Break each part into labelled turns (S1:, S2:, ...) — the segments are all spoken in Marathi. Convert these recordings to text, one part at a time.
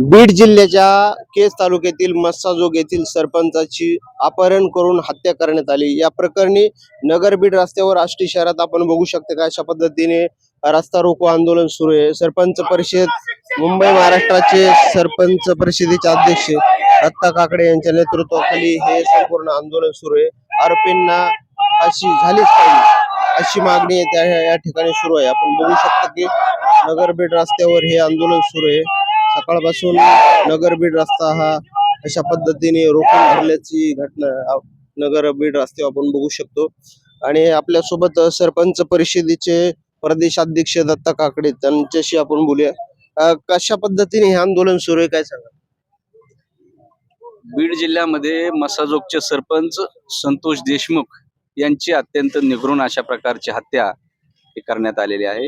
S1: बीड जिल्ह्याच्या केस तालुक्यातील मस्साजोग येथील सरपंचाची अपहरण करून हत्या करण्यात आली. या प्रकरणी नगर बीड रस्त्यावर आष्टी शहरात आपण बघू शकता का अशा पद्धतीने रस्ता रोको आंदोलन सुरू आहे. सरपंच परिषद मुंबई महाराष्ट्राचे सरपंच परिषदेचे अध्यक्ष दत्ता काकडे यांच्या नेतृत्वाखाली हे संपूर्ण आंदोलन सुरू आहे. आरोपींना अशी झालीच पाहिजे अशी मागणी त्या या ठिकाणी सुरू आहे. आपण बघू शकतो की नगर बीड रस्त्यावर हे आंदोलन सुरू आहे. सकाळपासून नगर बीड रस्ता हा अशा पद्धतीने रोखून धरल्याची घटना नगर बीड रस्ते आपण बघू शकतो. आणि आपल्यासोबत सरपंच परिषदेचे प्रदेशाध्यक्ष दत्ता काकडे त्यांच्याशी आपण बोलूया. कशा पद्धतीने हे आंदोलन सुरू आहे काय सांगा
S2: बीड जिल्ह्यामध्ये मसाजोगचे सरपंच संतोष देशमुख यांची अत्यंत निगरून अशा प्रकारची हत्या करण्यात आलेली आहे.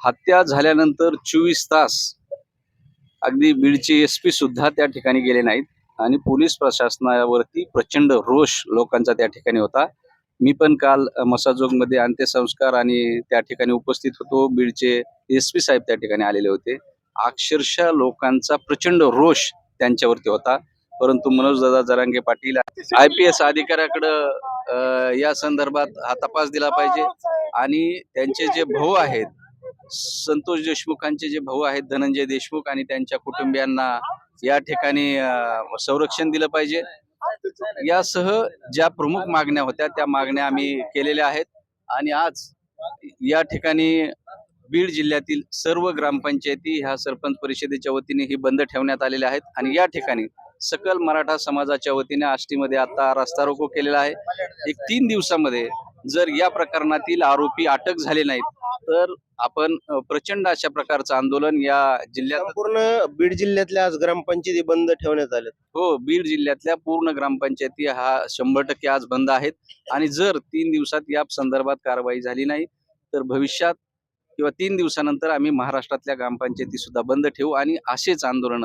S2: हत्या झाल्यानंतर चोवीस तास अगदी बीडचे एस पी सुद्धा त्या ठिकाणी गेले नाहीत. आणि पोलीस प्रशासनावरती प्रचंड रोष लोकांचा त्या ठिकाणी होता. मी पण काल मसाजोगमध्ये अंत्यसंस्कार आणि त्या ठिकाणी उपस्थित होतो. बीडचे एस पी साहेब त्या ठिकाणी आलेले होते. अक्षरशः लोकांचा प्रचंड रोष त्यांच्यावरती होता. परंतु मनोज दादा Jarange Patil I P S अधिकाऱ्याकडं या संदर्भात हा तपास दिला पाहिजे. आणि त्यांचे जे भाऊ आहेत संतोष देशमुखांचे जे भाऊ आहेत धनंजय देशमुख आणि त्यांच्या कुटुंबियांना या ठिकाणी संरक्षण दिलं पाहिजे. यासह ज्या प्रमुख मागण्या होत्या त्या मागण्या आम्ही केलेल्या आहेत. आणि आज या ठिकाणी बीड जिल्ह्यातील सर्व ग्रामपंचायती ह्या सरपंच परिषदेच्या वतीने ही बंद ठेवण्यात आलेल्या आहेत. आणि या ठिकाणी सकल मराठा समाजाच्या वतीने आष्टीमध्ये आता रस्ता रोको केलेला आहे. एक तीन दिवसामध्ये जर या प्रकरणातील आरोपी अटक झाले नाहीत तर आपण प्रचंड अशा प्रकारचं आंदोलन या जिल्ह्यात
S1: संपूर्ण बीड जिल्ह्यातल्या आज ग्रामपंचायती बंद ठेवण्यात आल्या
S2: हो बीड जिल्ह्यातल्या पूर्ण ग्रामपंचायती हा शंभर टक्के आज बंद आहेत. आणि जर तीन दिवसात या संदर्भात कारवाई झाली नाही तर भविष्यात किंवा तीन दिवसानंतर आम्ही महाराष्ट्रातल्या ग्रामपंचायती सुद्धा बंद ठेवू आणि असेच आंदोलन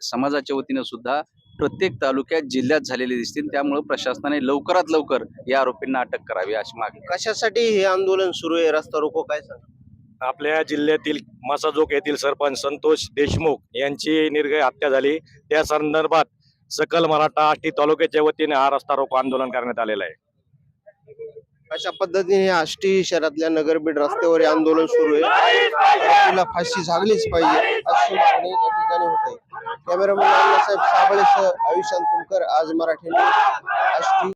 S2: समाजाच्या वतीनं सुद्धा प्रत्येक तालुक्यात जिल्ह्यात झालेले दिसतील त्यामुळे प्रशासनाने लवकरात लवकर या आरोपींना अटक करावी अशी मागणी.
S1: कशासाठी हे आंदोलन सुरू आहे? रस्ता रोको काय सांगा?
S3: आपल्या जिल्ह्यातील मासाजोग येथील सरपंच संतोष देशमुख यांची निर्गय हत्या झाली. त्या संदर्भात सकल मराठा आष्टी तालुक्याच्या वतीने हा रस्ता रोको आंदोलन करण्यात आलेलं आहे.
S1: अशा पद्धतीने आष्टी शहरातल्या नगरबीड रस्त्यावर हे आंदोलन सुरू आहे. फाशी झालीच पाहिजे अशी मागणी या ठिकाणी होत आहे. कॅमेरामॅन साहेब साबळेसह आयुष्यान तुमकर आज मराठी न्यूज,